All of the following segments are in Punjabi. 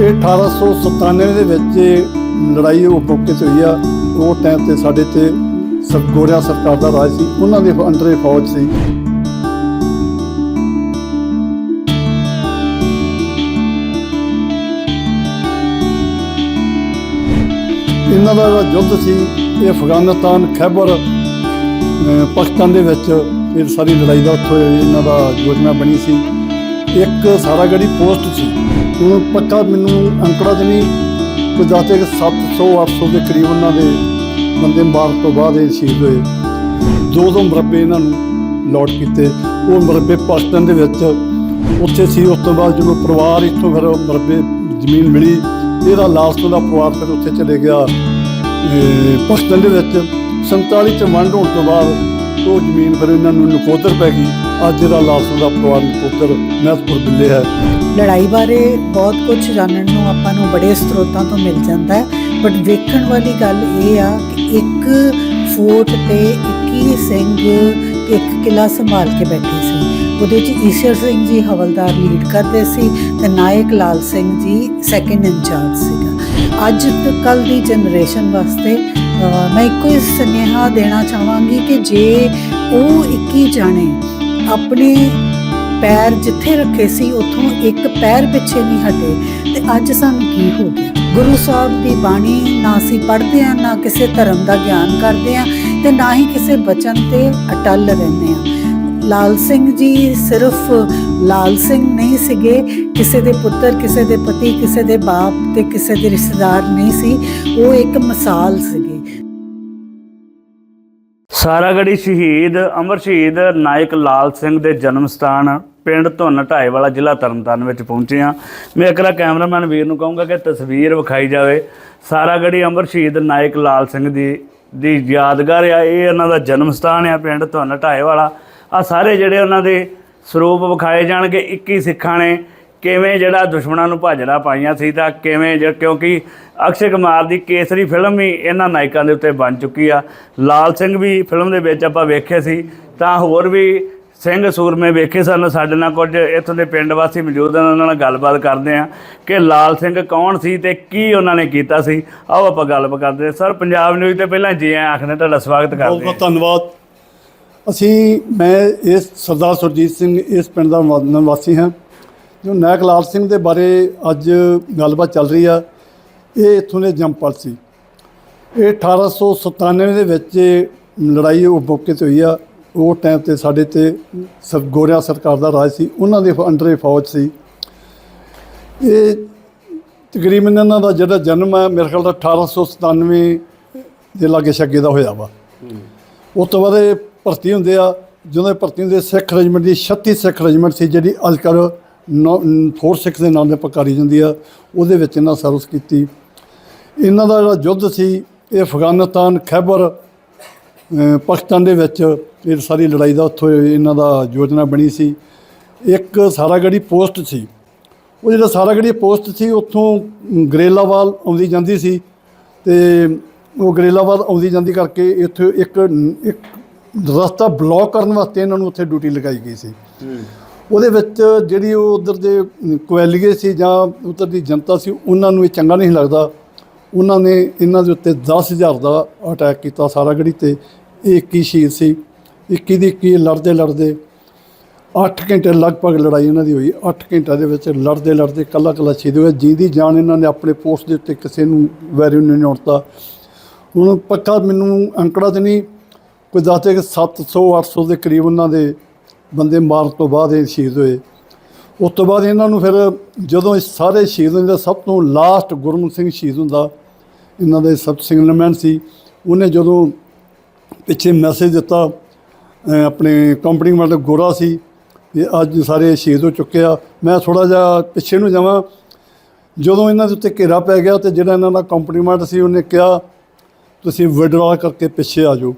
ਇਹ 1897 ਦੇ ਵਿੱਚ ਲੜਾਈ ਉਹ ਮੌਕੇ ਤੇ ਹੋਈ ਆ। ਉਹ ਟਾਈਮ ਤੇ ਸਾਡੇ ਤੇ ਸਰ ਗੋਰਿਆਂ ਸਰਕਾਰ ਦਾ ਰਾਜ ਸੀ। ਉਹਨਾਂ ਦੇ ਅੰਡਰ ਫੌਜ ਸੀ। ਇਹਨਾਂ ਦਾ ਜਿਹੜਾ ਯੁੱਧ ਸੀ। ਇਹ ਅਫਗਾਨਿਸਤਾਨ, ਖੈਬਰ ਪਾਕਿਸਤਾਨ ਦੇ ਵਿੱਚ ਇਹ ਸਾਰੀ ਲੜਾਈ ਦਾ ਉੱਥੋਂ ਇਹਨਾਂ ਦਾ ਯੋਜਨਾ ਬਣੀ ਸੀ। ਇੱਕ ਸਾਰਾਗੜੀ ਪੋਸਟ ਸੀ ਹੁਣ ਪੱਕਾ ਮੈਨੂੰ ਅੰਕੜਾ ਤੇ ਨਹੀਂ ਕੋਈ ਦੱਸਦੇ ਕਿ 700 800 ਦੇ ਕਰੀਬ ਉਹਨਾਂ ਦੇ ਬੰਦੇ ਮਾਰਨ ਤੋਂ ਬਾਅਦ ਇਹ ਸ਼ਹੀਦ ਹੋਏ। ਦੋ ਦੋ ਮਰਬੇ ਇਹਨਾਂ ਨੂੰ ਲੋਟ ਕੀਤੇ। ਉਹ ਮਰਬੇ ਪਾਕਿਸਤਾਨ ਦੇ ਵਿੱਚ ਉੱਥੇ ਸੀ, ਉਸ ਤੋਂ ਬਾਅਦ ਜਦੋਂ ਪਰਿਵਾਰ ਇੱਥੋਂ ਫਿਰ ਮਰਬੇ ਜ਼ਮੀਨ ਮਿਲੀ, ਇਹਦਾ ਲਾਸਟ ਦਾ ਪਰਿਵਾਰ ਫਿਰ ਉੱਥੇ ਚਲੇ ਗਿਆ। ਅਹ ਪਾਕਿਸਤਾਨ ਦੇ ਵਿੱਚ 47 ਚ ਵੰਡ ਹੋਣ ਤੋਂ ਬਾਅਦ ਉਹ ਜ਼ਮੀਨ ਫਿਰ ਇਹਨਾਂ ਨੂੰ ਨਕੋਦਰ ਪੈ ਗਈ। ਅੱਜ ਇਹਦਾ ਲਾਸਟ ਦਾ ਪਰਿਵਾਰ ਨਕੋਦਰ ਮਹਿਤਪੁਰ ਬਿੱਲੇ ਹੈ। ਲੜਾਈ ਬਾਰੇ ਬਹੁਤ ਕੁਝ ਜਾਣਨ ਨੂੰ ਆਪਾਂ ਨੂੰ ਬੜੇ ਸਰੋਤਾਂ ਤੋਂ ਮਿਲ ਜਾਂਦਾ ਹੈ। ਬਟ ਵੇਖਣ ਵਾਲੀ ਗੱਲ ਇਹ ਆ ਕਿ ਇੱਕ ਫੋਰਟ ਤੇ 21 ਸਿੰਘ ਇੱਕ ਕਿਲਾ ਸੰਭਾਲ ਕੇ ਬੈਠੇ ਸੀ। ਉਹਦੇ 'ਚ ਈਸ਼ਰ ਸਿੰਘ ਜੀ ਹਵਲਦਾਰ ਲੀਡ ਕਰਦੇ ਸੀ ਤੇ ਨਾਇਕ ਲਾਲ ਸਿੰਘ ਜੀ ਸੈਕੰਡ ਇੰਚਾਰਜ ਸੀਗਾ। ਅੱਜ ਕੱਲ ਦੀ ਜਨਰੇਸ਼ਨ ਵਾਸਤੇ ਮੈਂ ਇੱਕੋ ਹੀ ਸੁਨੇਹਾ ਦੇਣਾ ਚਾਹਾਂਗੀ ਕਿ ਜੇ ਉਹ 21 ਜਾਣੇ ਆਪਣੇ ਪੈਰ ਜਿੱਥੇ ਰੱਖੇ ਸੀ, ਉੱਥੋਂ ਇੱਕ ਪੈਰ ਪਿੱਛੇ ਨਹੀਂ ਹਟੇ। ਤੇ ਅੱਜ ਸਾਨੂੰ ਕੀ ਹੋ ਗਿਆ? ਗੁਰੂ ਸਾਹਿਬ ਦੀ ਬਾਣੀ ਨਾ ਅਸੀਂ ਪੜ੍ਹਦੇ ਆ ਨਾ ਕਿਸੇ ਧਰਮ ਦਾ ਗਿਆਨ ਕਰਦੇ ਆ ਤੇ ਨਾ ਹੀ ਕਿਸੇ ਬਚਨ ਤੇ ਅਟਲ ਰਹਿੰਦੇ ਆ ਲਾਲ ਸਿੰਘ ਜੀ ਸਿਰਫ ਲਾਲ ਸਿੰਘ ਨਹੀਂ ਸੀਗੇ। ਕਿਸੇ ਦੇ ਪੁੱਤਰ, ਕਿਸੇ ਦੇ ਪਤੀ, ਕਿਸੇ ਦੇ ਬਾਪ ਤੇ ਕਿਸੇ ਦੇ ਰਿਸ਼ਤੇਦਾਰ ਨਹੀਂ ਸੀ। ਉਹ ਇੱਕ ਮਿਸਾਲ ਸੀਗੇ। ਸਾਰਾਗੜੀ ਸ਼ਹੀਦ ਅਮਰ ਸ਼ਹੀਦ ਨਾਇਕ ਲਾਲ ਸਿੰਘ ਦੇ ਜਨਮ ਸਥਾਨ ਪਿੰਡ ਧੁੰਨ ਢਾਏ ਵਾਲਾ ਜ਼ਿਲ੍ਹਾ ਤਰਨਤਾਰਨ ਵਿੱਚ ਪਹੁੰਚੇ ਹਾਂ। ਮੈਂ ਇਕਲਾ ਕੈਮਰਾਮੈਨ ਵੀਰ ਨੂੰ ਕਹੂੰਗਾ ਕਿ ਤਸਵੀਰ ਵਿਖਾਈ ਜਾਵੇ। ਸਾਰਾਗੜੀ ਅਮਰ ਸ਼ਹੀਦ ਨਾਇਕ ਲਾਲ ਸਿੰਘ ਦੀ ਦੀ ਯਾਦਗਾਰ ਆ, ਇਹ ਉਹਨਾਂ ਦਾ ਜਨਮ ਸਥਾਨ ਆ ਪਿੰਡ ਧੁੰਨ ਢਾਏ ਵਾਲਾ ਆ ਸਾਰੇ ਜਿਹੜੇ ਉਹਨਾਂ ਦੇ ਸਰੂਪ ਵਿਖਾਏ ਜਾਣਗੇ। 21 ਸਿੱਖਾਂ ਨੇ ਕਿਵੇਂ ਜਿਹੜਾ ਦੁਸ਼ਮਣਾਂ ਨੂੰ ਭਾਜੜਾ ਪਾਈਆਂ ਸੀ ਤਾਂ ਕਿਵੇਂ ਜ- ਕਿਉਂਕਿ ਅਕਸ਼ੇ ਕੁਮਾਰ ਦੀ ਕੇਸਰੀ ਫਿਲਮ ਵੀ ਇਹਨਾਂ ਨਾਇਕਾਂ ਦੇ ਉੱਤੇ ਬਣ ਚੁੱਕੀ ਆ। ਲਾਲ ਸਿੰਘ ਵੀ ਫਿਲਮ ਦੇ ਵਿੱਚ ਆਪਾਂ ਵੇਖੇ ਸੀ, ਤਾਂ ਹੋਰ ਵੀ ਸਿੰਘ ਸੂਰਮੇ ਵੇਖੇ ਸਨ। ਸਾਡੇ ਨਾਲ ਕੁਝ ਇੱਥੋਂ ਦੇ ਪਿੰਡ ਵਾਸੀ ਮੌਜੂਦ ਹਨ ਉਹਨਾਂ ਨਾਲ ਗੱਲਬਾਤ ਕਰਦੇ ਆ ਕਿ ਲਾਲ ਸਿੰਘ ਕੌਣ ਸੀ ਤੇ ਕੀ ਉਹਨਾਂ ਨੇ ਕੀਤਾ ਸੀ। ਆਓ ਆਪਾਂ ਗੱਲਬਾਤ ਕਰਦੇ ਹਾਂ। ਸਰ, ਪੰਜਾਬ ਨਿਊਜ਼ ਤੇ ਪਹਿਲਾਂ ਜੀ ਆਇਆਂ ਆਖਦੇ ਤੁਹਾਡਾ ਸਵਾਗਤ ਕਰਦੇ ਹਾਂ। ਬਹੁਤ ਧੰਨਵਾਦ। ਅਸੀਂ, ਮੈਂ ਇਸ ਸਰਦਾਰ ਸੁਰਜੀਤ ਸਿੰਘ ਇਸ ਪਿੰਡ ਦਾ ਨਿਵਾਸੀ ਹਾਂ। ਜੋ ਨਾਇਕ ਲਾਲ ਸਿੰਘ ਦੇ ਬਾਰੇ ਅੱਜ ਗੱਲਬਾਤ ਚੱਲ ਰਹੀ ਆ, ਇਹ ਇੱਥੋਂ ਦੇ ਜੰਪਲ ਸੀ। ਇਹ 1897 ਦੇ ਵਿੱਚ ਲੜਾਈ ਉਹ ਮੌਕੇ ਤੇ ਹੋਈ ਆ। ਉਹ ਟਾਈਮ ਤੇ ਸਾਡੇ ਤੇ ਸਰ, ਗੋਰਿਆ ਸਰਕਾਰ ਦਾ ਰਾਜ ਸੀ, ਉਹਨਾਂ ਦੇ ਅੰਡਰੇ ਫੌਜ ਸੀ। ਇਹ ਤਕਰੀਬਨ ਇਹਨਾਂ ਦਾ ਜਿਹੜਾ ਜਨਮ ਹੈ ਮੇਰੇ ਖਿਆਲ ਦਾ 1897 ਦੇ ਲਾਗੇ ਛੱਗੇ ਦਾ ਹੋਇਆ ਵਾ। ਉਸ ਤੋਂ ਬਾਅਦ ਇਹ ਭਰਤੀ ਹੁੰਦੇ ਆ, ਜਦੋਂ ਭਰਤੀ ਹੁੰਦੇ, ਸਿੱਖ ਰੈਜੀਮੈਂਟ ਦੀ 36 ਸਿੱਖ ਰੈਜੀਮੈਂਟ ਸੀ, ਜਿਹੜੀ ਅੱਜ ਕੱਲ੍ਹ ਫੋਰ ਸਿੱਖ ਦੇ ਨਾਮ ਤੇ ਪਕਾਰੀ ਜਾਂਦੀ ਆ, ਉਹਦੇ ਵਿੱਚ ਇਹਨਾਂ ਸਰਵਿਸ ਕੀਤੀ। ਇਹਨਾਂ ਦਾ ਜਿਹੜਾ ਯੁੱਧ ਸੀ, ਇਹ ਅਫਗਾਨਿਸਤਾਨ, ਖੈਬਰ ਪਾਕਿਸਤਾਨ ਦੇ ਵਿੱਚ ਇਹ ਸਾਰੀ ਲੜਾਈ ਦਾ ਉੱਥੋਂ ਇਹਨਾਂ ਦਾ ਯੋਜਨਾ ਬਣੀ ਸੀ। ਇੱਕ ਸਾਰਾਗੜੀ ਪੋਸਟ ਸੀ। ਉਹ ਜਿਹੜਾ ਸਾਰਾਗੜੀ ਪੋਸਟ ਸੀ, ਉੱਥੋਂ ਗਰੇਲਾਵਾਲ ਆਉਂਦੀ ਜਾਂਦੀ ਸੀ ਤੇ ਉਹ ਗਰੇਲਾਵਾਲ ਆਉਂਦੀ ਜਾਂਦੀ ਕਰਕੇ ਇੱਥੇ ਇੱਕ ਇੱਕ ਰਸਤਾ ਬਲੌਕ ਕਰਨ ਵਾਸਤੇ ਇਹਨਾਂ ਨੂੰ ਉੱਥੇ ਡਿਊਟੀ ਲਗਾਈ ਗਈ ਸੀ। ਉਹਦੇ ਵਿੱਚ ਜਿਹੜੀ ਉਹ ਉਧਰ ਦੇ ਕੁਐਲੀਏ ਸੀ ਜਾਂ ਉਧਰ ਦੀ ਜਨਤਾ ਸੀ, ਉਹਨਾਂ ਨੂੰ ਇਹ ਚੰਗਾ ਨਹੀਂ ਲੱਗਦਾ। ਉਹਨਾਂ ਨੇ ਇਹਨਾਂ ਦੇ ਉੱਤੇ 10000 ਦਾ ਅਟੈਕ ਕੀਤਾ ਸਾਰਾਗੜੀ ਤੇ। ਇਹ 21 ਸ਼ਹੀਦ ਸੀ। 21 ਦੀ 21 ਲੜਦੇ ਲੜਦੇ 8 ਘੰਟੇ ਲਗਭਗ ਲੜਾਈ ਇਹਨਾਂ ਦੀ ਹੋਈ। 8 ਘੰਟਿਆਂ ਦੇ ਵਿੱਚ ਲੜਦੇ ਲੜਦੇ ਕੱਲਾ ਕੱਲਾ ਸ਼ਹੀਦ ਹੋਇਆ। ਜਿੰਦੀ ਜਾਨ ਇਹਨਾਂ ਨੇ ਆਪਣੇ ਪੋਸਟ ਦੇ ਉੱਤੇ ਕਿਸੇ ਨੂੰ ਵੈਰੀ ਨੂੰ ਨਹੀਂ ਉੜਤਾ ਹੁਣ ਪੱਕਾ ਮੈਨੂੰ ਅੰਕੜਾ ਤੇ ਨਹੀਂ, ਕੋਈ ਦੱਸਦੇ ਕਿ 700 800 ਦੇ ਕਰੀਬ ਉਹਨਾਂ ਦੇ ਬੰਦੇ ਮਾਰਨ ਤੋਂ ਬਾਅਦ ਇਹ ਸ਼ਹੀਦ ਹੋਏ। ਉਸ ਤੋਂ ਬਾਅਦ ਇਹਨਾਂ ਨੂੰ ਫਿਰ ਜਦੋਂ ਇਹ ਸਾਰੇ ਸ਼ਹੀਦ ਹੁੰਦੇ ਸਭ ਤੋਂ ਲਾਸਟ ਗੁਰਮੁਖ ਸਿੰਘ ਸ਼ਹੀਦ ਹੁੰਦਾ, ਇਹਨਾਂ ਦੇ ਸਬ ਸਿੰਗਲਮੈਨ ਸੀ। ਉਹਨੇ ਜਦੋਂ ਪਿੱਛੇ ਮੈਸੇਜ ਦਿੱਤਾ ਆਪਣੇ ਕੰਪਨੀ ਮਤਲਬ ਗੋਰਾ ਸੀ ਵੀ ਅੱਜ ਸਾਰੇ ਸ਼ਹੀਦ ਹੋ ਚੁੱਕੇ ਆ। ਮੈਂ ਥੋੜਾ ਜਿਹਾ ਪਿੱਛੇ ਨੂੰ ਜਾਵਾਂ। ਜਦੋਂ ਇਹਨਾਂ ਦੇ ਉੱਤੇ ਘੇਰਾ ਪੈ ਗਿਆ ਤੇ ਜਿਹੜਾ ਇਹਨਾਂ ਦਾ ਕੰਪਲੀਮੈਂਟ ਸੀ, ਉਹਨੇ ਕਿਹਾ, ਤੁਸੀਂ ਵਿਡਰਾ ਕਰਕੇ ਪਿੱਛੇ ਆ ਜਾਓ।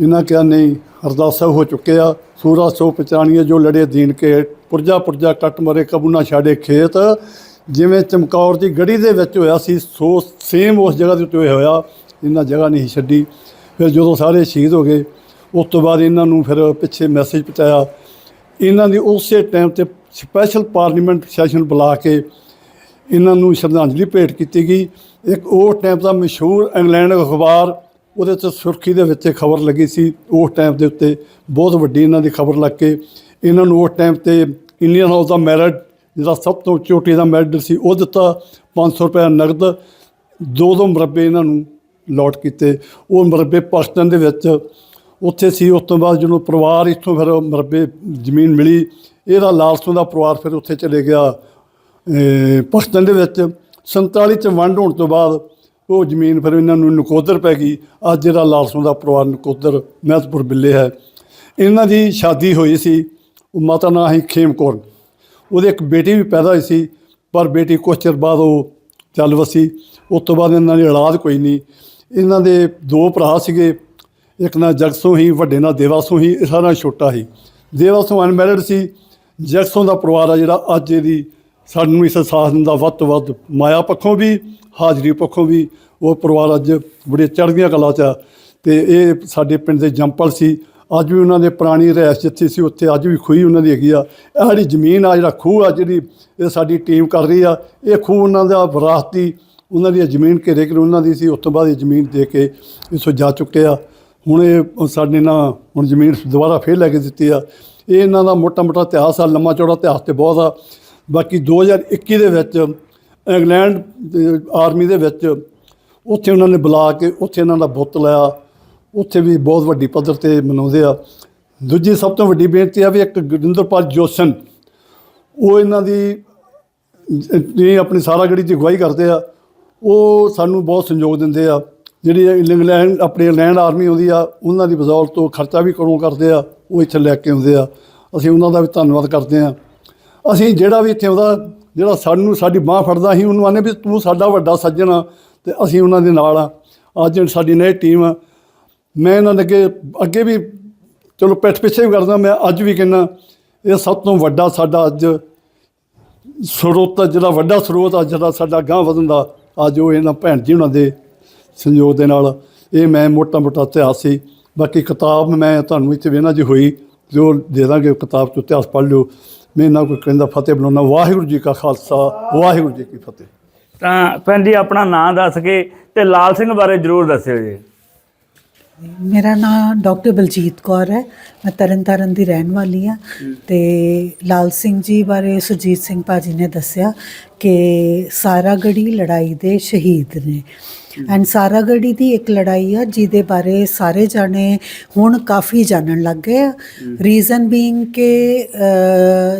ਇਹਨਾਂ ਕਿਹਾ, ਨਹੀਂ, ਅਰਦਾਸਾ ਹੋ ਚੁੱਕੇ ਆ। ਸੂਰਾ ਸੋ ਪਛਾਣੀਏ ਜੋ ਲੜੇ ਦੀਨ ਕੇ, ਪੁਰਜਾ ਪੁਰਜਾ ਕੱਟ ਮਰੇ, ਕਬੂ ਨਾ ਛਾੜੇ ਖੇਤ। ਜਿਵੇਂ ਚਮਕੌਰ ਦੀ ਗੜੀ ਦੇ ਵਿੱਚ ਹੋਇਆ ਸੀ, ਸੋ ਸੇਮ ਉਸ ਜਗ੍ਹਾ ਦੇ ਉੱਤੇ ਹੋਇਆ ਇਹਨਾਂ ਜਗ੍ਹਾ ਨਹੀਂ ਛੱਡੀ। ਫਿਰ ਜਦੋਂ ਸਾਰੇ ਸ਼ਹੀਦ ਹੋ ਗਏ, ਉਸ ਤੋਂ ਬਾਅਦ ਇਹਨਾਂ ਨੂੰ ਫਿਰ ਪਿੱਛੇ ਮੈਸੇਜ ਪਹੁੰਚਾਇਆ। ਇਹਨਾਂ ਦੀ ਉਸੇ ਟਾਈਮ ਤੇ ਸਪੈਸ਼ਲ ਪਾਰਲੀਮੈਂਟ ਸੈਸ਼ਨ ਬੁਲਾ ਕੇ ਇਹਨਾਂ ਨੂੰ ਸ਼ਰਧਾਂਜਲੀ ਭੇਟ ਕੀਤੀ ਗਈ। ਇੱਕ ਉਹ ਟਾਈਮ ਦਾ ਮਸ਼ਹੂਰ ਇੰਗਲੈਂਡ ਅਖਬਾਰ ਉਹਦੇ 'ਚ ਸੁਰਖੀ ਦੇ ਵਿੱਚ ਖਬਰ ਲੱਗੀ ਸੀ, ਉਸ ਟਾਈਮ ਦੇ ਉੱਤੇ ਬਹੁਤ ਵੱਡੀ ਇਹਨਾਂ ਦੀ ਖਬਰ ਲੱਗ ਕੇ, ਇਹਨਾਂ ਨੂੰ ਉਸ ਟਾਈਮ ਤੇ ਇੰਡੀਅਨ ਹਾਊਸ ਦਾ ਮੈਰਿਟ ਜਿਹੜਾ ਸਭ ਤੋਂ ਚੋਟੀ ਦਾ ਮੈਰਿਟ ਸੀ, ਉਹ ਦਿੱਤਾ 500 ਰੁਪਏ ਨਗਦ, ਦੋ ਦੋ ਮੁਰੱਬੇ ਇਹਨਾਂ ਨੂੰ ਲੋਟ ਕੀਤੇ। ਉਹ ਮੁਰੱਬੇ ਪਾਕਿਸਤਾਨ ਦੇ ਵਿੱਚ ਉੱਥੇ ਸੀ, ਉਸ ਤੋਂ ਬਾਅਦ ਜਦੋਂ ਪਰਿਵਾਰ ਇੱਥੋਂ ਫਿਰ ਮੁਰੱਬੇ ਜ਼ਮੀਨ ਮਿਲੀ, ਇਹਦਾ ਲਾਲਸੋਂ ਦਾ ਪਰਿਵਾਰ ਫਿਰ ਉੱਥੇ ਚਲੇ ਗਿਆ। ਅਹ ਪਾਕਿਸਤਾਨ ਦੇ ਵਿੱਚ 47 ਚ ਵੰਡ ਹੋਣ ਤੋਂ ਬਾਅਦ ਉਹ ਜ਼ਮੀਨ ਫਿਰ ਇਹਨਾਂ ਨੂੰ ਨਕੋਦਰ ਪੈ ਗਈ। ਅੱਜ ਜਿਹੜਾ ਲਾਲਸੋਂ ਦਾ ਪਰਿਵਾਰ ਨਕੋਦਰ ਮਹਿਤਪੁਰ ਬਿੱਲੇ ਹੈ। ਇਹਨਾਂ ਦੀ ਸ਼ਾਦੀ ਹੋਈ ਸੀ, ਉਹ ਮਾਤਾ ਨਾਂ ਸੀ ਖੇਮ ਕੌਰ ਉਹਦੇ ਇੱਕ ਬੇਟੀ ਵੀ ਪੈਦਾ ਹੋਈ ਸੀ, ਪਰ ਬੇਟੀ ਕੁਛ ਚਿਰ ਬਾਅਦ ਉਹ ਚੱਲ ਵਸੀ। ਉਸ ਤੋਂ ਬਾਅਦ ਇਹਨਾਂ ਦੀ ਔਲਾਦ ਕੋਈ ਨਹੀਂ। ਇਹਨਾਂ ਦੇ ਦੋ ਭਰਾ ਸੀਗੇ, ਇੱਕ ਨਾਂ ਜਗਸੋਂ ਹੀ ਵੱਡੇ ਨਾਂ ਦੇਵਾਸੋਂ ਹੀ ਇਹ ਸਾਰਾ ਛੋਟਾ ਸੀ। ਦੇਵਾਸੋਂ ਅਨਮੈਰਿਡ ਸੀ। ਜਗਸੋਂ ਦਾ ਪਰਿਵਾਰ ਆ ਜਿਹੜਾ ਅੱਜ ਇਹਦੀ ਸਾਨੂੰ ਇਸ ਸਾਥ ਦਾ ਵੱਧ ਤੋਂ ਵੱਧ ਮਾਇਆ ਪੱਖੋਂ ਵੀ, ਹਾਜ਼ਰੀ ਪੱਖੋਂ ਵੀ, ਉਹ ਪਰਿਵਾਰ ਅੱਜ ਬੜੇ ਚੜ੍ਹਦੀਆਂ ਕਲਾ 'ਚ ਆ। ਤੇ ਇਹ ਸਾਡੇ ਪਿੰਡ ਦੇ ਜੰਪਲ ਸੀ। ਅੱਜ ਵੀ ਉਹਨਾਂ ਦੇ ਪੁਰਾਣੀ ਰਹਿਸ਼ ਜਿੱਥੇ ਸੀ, ਉੱਥੇ ਅੱਜ ਵੀ ਖੂਹੀ ਉਹਨਾਂ ਦੀ ਹੈਗੀ ਆ। ਇਹ ਜਿਹੜੀ ਜ਼ਮੀਨ ਆ, ਜਿਹੜਾ ਖੂਹ ਆ, ਜਿਹੜੀ ਇਹ ਸਾਡੀ ਟੀਮ ਕਰ ਰਹੀ ਆ, ਇਹ ਖੂਹ ਉਹਨਾਂ ਦਾ ਵਿਰਾਸਤੀ ਉਹਨਾਂ ਦੀ ਜ਼ਮੀਨ ਘੇਰੇ ਕੇ ਉਹਨਾਂ ਦੀ ਸੀ, ਉਸ ਤੋਂ ਬਾਅਦ ਇਹ ਜ਼ਮੀਨ ਦੇ ਕੇ ਇਸੋ ਜਾ ਚੁੱਕੇ ਆ। ਹੁਣ ਇਹ ਸਾਡੇ ਨਾਲ ਹੁਣ ਜ਼ਮੀਨ ਦੁਬਾਰਾ ਫੇਰ ਲੈ ਕੇ ਦਿੱਤੀ ਆ। ਇਹ ਇਹਨਾਂ ਦਾ ਮੋਟਾ ਮੋਟਾ ਇਤਿਹਾਸ ਆ, ਲੰਮਾ ਚੌੜਾ ਇਤਿਹਾਸ ਤੇ ਬਹੁਤ ਆ। ਬਾਕੀ 2021 ਦੇ ਵਿੱਚ, ਇੰਗਲੈਂਡ ਆਰਮੀ ਦੇ ਵਿੱਚ ਉੱਥੇ ਉਹਨਾਂ ਨੇ ਬੁਲਾ ਕੇ ਉੱਥੇ ਇਹਨਾਂ ਦਾ ਬੁੱਤ ਲਾਇਆ। ਉੱਥੇ ਵੀ ਬਹੁਤ ਵੱਡੀ ਪੱਧਰ ਤੇ ਮਨਾਉਂਦੇ ਆ। ਦੂਜੀ ਸਭ ਤੋਂ ਵੱਡੀ ਬੇਨਤੀ ਆ ਵੀ ਇੱਕ ਗੁਰਿੰਦਰਪਾਲ ਜੋਸ਼ਨ, ਉਹ ਇਹਨਾਂ ਦੀ, ਇਹ ਆਪਣੀ ਸਾਰਾਗੜੀ ਦੀ ਅਗਵਾਈ ਕਰਦੇ ਆ। ਉਹ ਸਾਨੂੰ ਬਹੁਤ ਸਹਿਯੋਗ ਦਿੰਦੇ ਆ। ਜਿਹੜੀ ਇੰਗਲੈਂਡ, ਆਪਣੀ ਇੰਗਲੈਂਡ ਆਰਮੀ ਆਉਂਦੀ ਆ, ਉਹਨਾਂ ਦੀ ਬਦੌਲਤ ਤੋਂ ਖਰਚਾ ਵੀ ਕਰੋਂ ਕਰਦੇ ਆ, ਉਹ ਇੱਥੇ ਲੈ ਕੇ ਆਉਂਦੇ ਆ। ਅਸੀਂ ਉਹਨਾਂ ਦਾ ਵੀ ਧੰਨਵਾਦ ਕਰਦੇ ਆ। ਅਸੀਂ ਜਿਹੜਾ ਵੀ ਇੱਥੇ ਉਹਦਾ ਜਿਹੜਾ ਸਾਨੂੰ ਸਾਡੀ ਬਾਹ ਫੜਦਾ ਸੀ ਉਹਨੂੰ ਆਨੇ ਵੀ ਤੂੰ ਸਾਡਾ ਵੱਡਾ ਸੱਜਣ ਆ ਤੇ ਅਸੀਂ ਉਹਨਾਂ ਦੇ ਨਾਲ ਆ। ਅੱਜ ਸਾਡੀ ਨਈ ਟੀਮ ਆ। ਮੈਂ ਇਹਨਾਂ ਦੇ ਅੱਗੇ ਅੱਗੇ ਵੀ ਚਲੋ ਪਿੱਠ ਪਿੱਛੇ ਵੀ ਕਰਦਾ ਮੈਂ ਅੱਜ ਵੀ ਕਹਿੰਦਾ ਇਹ ਸਭ ਤੋਂ ਵੱਡਾ ਸਾਡਾ ਅੱਜ ਸਰੋਤ ਆ, ਜਿਹੜਾ ਵੱਡਾ ਸਰੋਤ ਆ ਜਿਹੜਾ ਸਾਡਾ ਗਾਂ ਵਧਣ ਦਾ ਅੱਜ ਉਹ ਇਹਨਾਂ ਭੈਣ ਜੀ ਉਹਨਾਂ ਦੇ ਸੰਯੋਗ ਦੇ ਨਾਲ। ਇਹ ਮੈਂ ਮੋਟਾ ਮੋਟਾ ਇਤਿਹਾਸ ਸੀ। ਬਾਕੀ ਕਿਤਾਬ ਮੈਂ ਤੁਹਾਨੂੰ ਇੱਥੇ ਵੇਣਾ ਜੀ ਹੋਈ ਜੋ ਦੇ ਦਾਂਗੇ ਕਿਤਾਬ ਤੋਂ ਇਤਿਹਾਸ ਪੜ੍ਹ ਲਿਓ। ਮੈਂ ਨਾ ਕੋਈ ਕਹਿੰਦਾ ਫਤਿਹ ਬੁਲਾਉਣਾ ਵਾਹਿਗੁਰੂ ਜੀ ਕਾ ਖਾਲਸਾ ਵਾਹਿਗੁਰੂ ਜੀ ਕੀ ਫਤਿਹ। ਤਾਂ ਭੈਣ ਜੀ ਆਪਣਾ ਨਾਂ ਦੱਸ ਕੇ ਤੇ ਲਾਲ ਸਿੰਘ ਬਾਰੇ ਜਰੂਰ ਦੱਸਿਓ ਜੀ। ਮੇਰਾ ਨਾਮ ਡਾਕਟਰ ਬਲਜੀਤ ਕੌਰ ਹੈ ਮੈਂ ਤਰਨਤਾਰਨ ਦੀ ਰਹਿਣ ਵਾਲੀ ਹਾਂ ਤੇ ਲਾਲ ਸਿੰਘ ਜੀ ਬਾਰੇ ਸੁਰਜੀਤ ਸਿੰਘ ਭਾਜੀ ਨੇ ਦੱਸਿਆ ਕਿ ਸਾਰਾਗੜੀ ਲੜਾਈ ਦੇ ਸ਼ਹੀਦ ਨੇ। ਐਂਡ ਸਾਰਾਗੜੀ ਦੀ ਇੱਕ ਲੜਾਈ ਆ ਜਿਹਦੇ ਬਾਰੇ ਸਾਰੇ ਜਾਣੇ ਹੁਣ ਕਾਫੀ ਜਾਣਨ ਲੱਗ ਗਏ ਆ। ਰੀਜ਼ਨ ਬੀਇੰਗ ਕਿ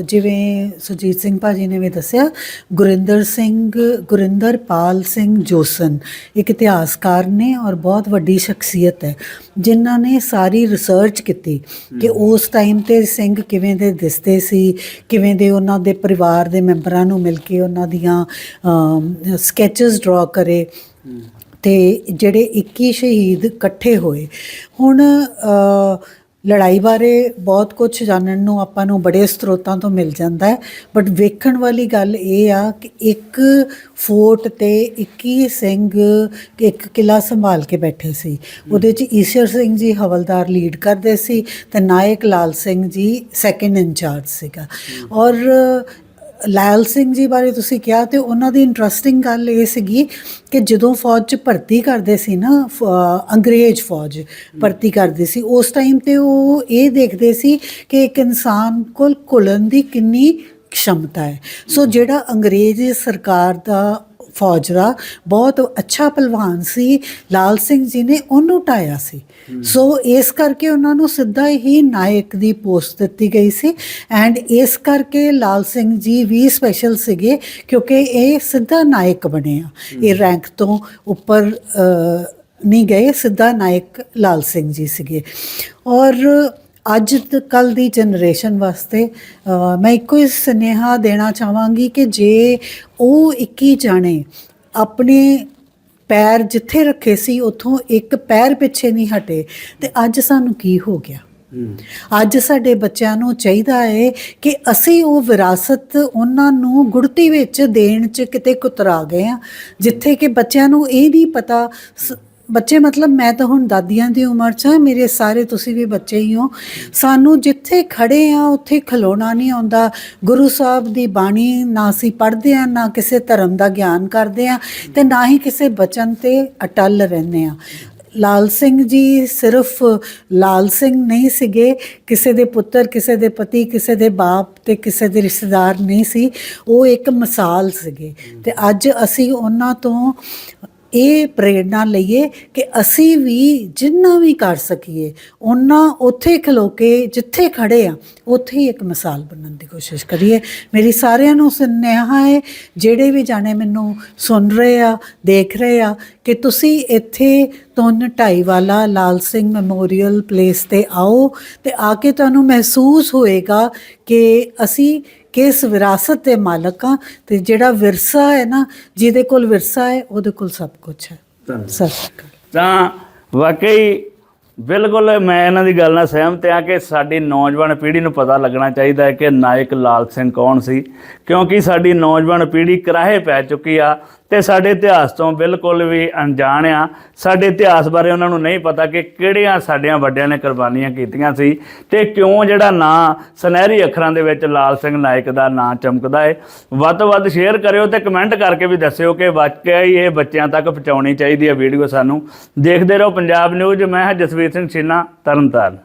ਜਿਵੇਂ ਸੁਰਜੀਤ ਸਿੰਘ ਭਾਜੀ ਨੇ ਵੀ ਦੱਸਿਆ ਗੁਰਿੰਦਰ ਸਿੰਘ ਗੁਰਿੰਦਰਪਾਲ ਸਿੰਘ ਜੋਸਨ ਇੱਕ ਇਤਿਹਾਸਕਾਰ ਨੇ ਔਰ ਬਹੁਤ ਵੱਡੀ ਸ਼ਖਸੀਅਤ ਹੈ ਜਿਨ੍ਹਾਂ ਨੇ ਸਾਰੀ ਰਿਸਰਚ ਕੀਤੀ ਕਿ ਉਸ ਟਾਈਮ ਤੇ ਸਿੰਘ ਕਿਵੇਂ ਦੇ ਦਿਸਦੇ ਸੀ ਕਿਵੇਂ ਦੇ ਉਹਨਾਂ ਦੇ ਪਰਿਵਾਰ ਦੇ ਮੈਂਬਰਾਂ ਨੂੰ ਮਿਲ ਕੇ ਉਹਨਾਂ ਦੀਆਂ ਸਕੈਚਸ ਡਰਾ ਕਰੇ। ਤੇ ਜਿਹੜੇ 21 ਸ਼ਹੀਦ ਇਕੱਠੇ ਹੋਏ। ਹੁਣ ਲੜਾਈ ਬਾਰੇ ਬਹੁਤ ਕੁਝ ਜਾਣਨ ਨੂੰ ਆਪਾਂ ਨੂੰ ਬੜੇ ਸਰੋਤਾਂ ਤੋਂ ਮਿਲ ਜਾਂਦਾ ਹੈ। ਬਟ ਵੇਖਣ ਵਾਲੀ ਗੱਲ ਇਹ ਆ ਕਿ ਇੱਕ ਫੋਰਟ ਤੇ 21 ਸਿੰਘ ਇੱਕ ਕਿਲਾ ਸੰਭਾਲ ਕੇ ਬੈਠੇ ਸੀ। ਉਹਦੇ ਚ ਈਸ਼ਰ ਸਿੰਘ ਜੀ ਹਵਲਦਾਰ ਲੀਡ ਕਰਦੇ ਸੀ ਤੇ ਨਾਇਕ ਲਾਲ ਸਿੰਘ ਜੀ ਸੈਕੰਡ ਇੰਚਾਰਜ ਸੀਗਾ। ਔਰ ਲਾਲ ਸਿੰਘ ਜੀ ਬਾਰੇ ਤੁਸੀਂ ਕਿਹਾ ਤੇ ਉਹਨਾਂ ਦੀ ਇੰਟਰਸਟਿੰਗ ਗੱਲ ਇਹ ਸੀਗੀ ਕਿ ਜਦੋਂ ਫੌਜ 'ਚ ਭਰਤੀ ਕਰਦੇ ਸੀ ਨਾ ਅੰਗਰੇਜ਼ ਫੌਜ ਭਰਤੀ ਕਰਦੇ ਸੀ ਉਸ ਟਾਈਮ ਤੇ ਉਹ ਇਹ ਦੇਖਦੇ ਸੀ ਕਿ ਇੱਕ ਇਨਸਾਨ ਕੋਲ ਕੁਲਨ ਦੀ ਕਿੰਨੀ ਸ਼ਮਤਾ ਹੈ। ਸੋ ਜਿਹੜਾ ਅੰਗਰੇਜ਼ ਸਰਕਾਰ ਦਾ ਫੌਜ ਦਾ ਬਹੁਤ ਅੱਛਾ ਪਹਿਲਵਾਨ ਸੀ ਲਾਲ ਸਿੰਘ ਜੀ ਨੇ ਉਹਨੂੰ ਢਾਇਆ ਸੀ। ਸੋ ਇਸ ਕਰਕੇ ਉਹਨਾਂ ਨੂੰ ਸਿੱਧਾ ਹੀ ਨਾਇਕ ਦੀ ਪੋਸਟ ਦਿੱਤੀ ਗਈ ਸੀ ਐਂਡ ਇਸ ਕਰਕੇ ਲਾਲ ਸਿੰਘ ਜੀ ਵੀ ਸਪੈਸ਼ਲ ਸੀਗੇ ਕਿਉਂਕਿ ਇਹ ਸਿੱਧਾ ਨਾਇਕ ਬਣੇ ਆ। ਇਹ ਰੈਂਕ ਤੋਂ ਉੱਪਰ ਨਹੀਂ ਗਏ ਸਿੱਧਾ ਨਾਇਕ ਲਾਲ ਸਿੰਘ ਜੀ ਸੀਗੇ। ਔਰ ਅੱਜ ਕੱਲ ਦੀ ਜਨਰੇਸ਼ਨ ਵਾਸਤੇ ਮੈਂ ਇੱਕੋ ਹੀ ਸੁਨੇਹਾ ਦੇਣਾ ਚਾਹਾਂਗੀ ਕਿ ਜੇ ਉਹ 21 ਜਾਣੇ ਆਪਣੇ ਪੈਰ ਜਿੱਥੇ ਰੱਖੇ ਸੀ ਉਥੋਂ ਇੱਕ ਪੈਰ ਪਿੱਛੇ ਨਹੀਂ ਹਟੇ ਤੇ ਅੱਜ ਸਾਨੂੰ ਕੀ ਹੋ ਗਿਆ? ਅੱਜ ਸਾਡੇ ਬੱਚਿਆਂ ਨੂੰ ਚਾਹੀਦਾ ਹੈ ਕਿ ਅਸੀਂ ਉਹ ਵਿਰਾਸਤ ਉਹਨਾਂ ਨੂੰ ਗੁੜਤੀ ਵਿੱਚ ਦੇਣ ਚ ਕਿਤੇ ਕੁਤਰਾ ਗਏ ਆ ਜਿੱਥੇ ਕਿ ਬੱਚਿਆਂ ਨੂੰ ਇਹ ਨਹੀਂ ਪਤਾ ਬੱਚੇ, ਮਤਲਬ ਮੈਂ ਤਾਂ ਹੁਣ ਦਾਦੀਆਂ ਦੀ ਉਮਰ 'ਚ ਹਾਂ, ਮੇਰੇ ਸਾਰੇ ਤੁਸੀਂ ਵੀ ਬੱਚੇ ਹੀ ਹੋ। ਸਾਨੂੰ ਜਿੱਥੇ ਖੜੇ ਆ, ਉੱਥੇ ਖਲੋਣਾ ਨਹੀਂ ਆਉਂਦਾ। ਗੁਰੂ ਸਾਹਿਬ ਦੀ ਬਾਣੀ ਨਾ ਅਸੀਂ ਪੜ੍ਹਦੇ ਆ, ਨਾ ਕਿਸੇ ਧਰਮ ਦਾ ਗਿਆਨ ਕਰਦੇ ਆ ਤੇ ਨਾ ਹੀ ਕਿਸੇ ਬਚਨ ਤੇ ਅਟਲ ਰਹਿੰਦੇ ਆ। ਲਾਲ ਸਿੰਘ ਜੀ ਸਿਰਫ ਲਾਲ ਸਿੰਘ ਨਹੀਂ ਸੀਗੇ। ਕਿਸੇ ਦੇ ਪੁੱਤਰ, ਕਿਸੇ ਦੇ ਪਤੀ, ਕਿਸੇ ਦੇ ਬਾਪ ਤੇ ਕਿਸੇ ਦੇ ਰਿਸ਼ਤੇਦਾਰ ਨਹੀਂ ਸੀ। ਉਹ ਇੱਕ ਮਿਸਾਲ ਸੀਗੇ। ਤੇ ਅੱਜ ਅਸੀਂ ਉਹਨਾਂ ਤੋਂ ਇਹ ਪ੍ਰੇਰਣਾ ਲਈਏ ਕਿ ਅਸੀਂ ਵੀ ਜਿੰਨਾ ਵੀ ਕਰ ਸਕੀਏ ਉਹਨਾਂ ਉੱਥੇ ਖਲੋ ਕੇ ਜਿੱਥੇ ਖੜੇ ਆ, ਉੱਥੇ ਹੀ ਇੱਕ ਮਿਸਾਲ ਬਣਨ ਦੀ ਕੋਸ਼ਿਸ਼ ਕਰੀਏ। ਮੇਰੀ ਸਾਰਿਆਂ ਨੂੰ ਸੁਨੇਹਾ ਹੈ, ਜਿਹੜੇ ਵੀ ਜਾਣੇ ਮੈਨੂੰ ਸੁਣ ਰਹੇ ਆ, ਦੇਖ ਰਹੇ ਆ, ਕਿ ਤੁਸੀਂ ਇੱਥੇ ਤੁਨ ਢਾਈ ਵਾਲਾ ਲਾਲ ਸਿੰਘ ਮੈਮੋਰੀਅਲ ਪਲੇਸ ਤੇ ਆਓ ਤੇ ਆ ਕੇ ਤੁਹਾਨੂੰ ਮਹਿਸੂਸ ਹੋਏਗਾ ਕਿ ਅਸੀਂ ਕਿਸ ਵਿਰਾਸਤ ਦੇ ਮਾਲਕ ਆ ਤੇ ਜਿਹੜਾ ਵਿਰਸਾ ਹੈ ਨਾ ਜਿਹਦੇ ਕੋਲ ਵਿਰਸਾ ਹੈ ਉਹਦੇ ਕੋਲ ਸਭ ਕੁਝ ਹੈ। ਸਤਿ ਸ਼੍ਰੀ ਅਕਾਲ। ਤਾਂ ਵਾਕਈ ਬਿਲਕੁਲ ਮੈਂ ਇਹਨਾਂ ਦੀ ਗੱਲ ਨਾਲ ਸਹਿਮਤ ਹਾਂ ਕਿ ਸਾਡੀ ਨੌਜਵਾਨ ਪੀੜ੍ਹੀ ਨੂੰ ਪਤਾ ਲੱਗਣਾ ਚਾਹੀਦਾ ਹੈ ਕਿ ਨਾਇਕ ਲਾਲ ਸਿੰਘ ਕੌਣ ਸੀ ਕਿਉਂਕਿ ਸਾਡੀ ਨੌਜਵਾਨ ਪੀੜ੍ਹੀ ਕਰਾਹੇ ਪੈ ਚੁੱਕੀ ਆ ਤੇ ਸਾਡੇ ਇਤਿਹਾਸ ਤੋਂ ਬਿਲਕੁਲ ਵੀ ਅਣਜਾਣ ਆ। ਸਾਡੇ ਇਤਿਹਾਸ ਬਾਰੇ ਉਹਨਾਂ ਨੂੰ ਨਹੀਂ ਪਤਾ ਕਿ ਕਿਹੜੀਆਂ ਸਾਡੀਆਂ ਵੱਡਿਆਂ ਨੇ ਕੁਰਬਾਨੀਆਂ ਕੀਤੀਆਂ ਸੀ ਤੇ ਕਿਉਂ ਜਿਹੜਾ ਨਾਂ ਸੁਨਹਿਰੀ ਅੱਖਰਾਂ ਦੇ ਵਿੱਚ ਲਾਲ ਸਿੰਘ ਨਾਇਕ ਦਾ ਨਾਂ ਚਮਕਦਾ ਹੈ ਵੱਧ ਤੋਂ ਵੱਧ ਸ਼ੇਅਰ ਕਰਿਓ ਤੇ ਕਮੈਂਟ ਕਰਕੇ ਵੀ ਦੱਸਿਓ ਕਿ ਵਾਕਿਆ ਹੀ ਇਹ ਬੱਚਿਆਂ ਤੱਕ ਪਹੁੰਚਾਉਣੀ ਚਾਹੀਦੀ ਹੈ ਵੀਡੀਓ ਸਾਨੂੰ। ਦੇਖਦੇ ਰਹੋ ਪੰਜਾਬ ਨਿਊਜ਼ ਮੈਂ ਹਾਂ ਜਸਵੀਰ ਸਿੰਘ ਛੀਨਾ, ਤਰਨਤਾਰਨ।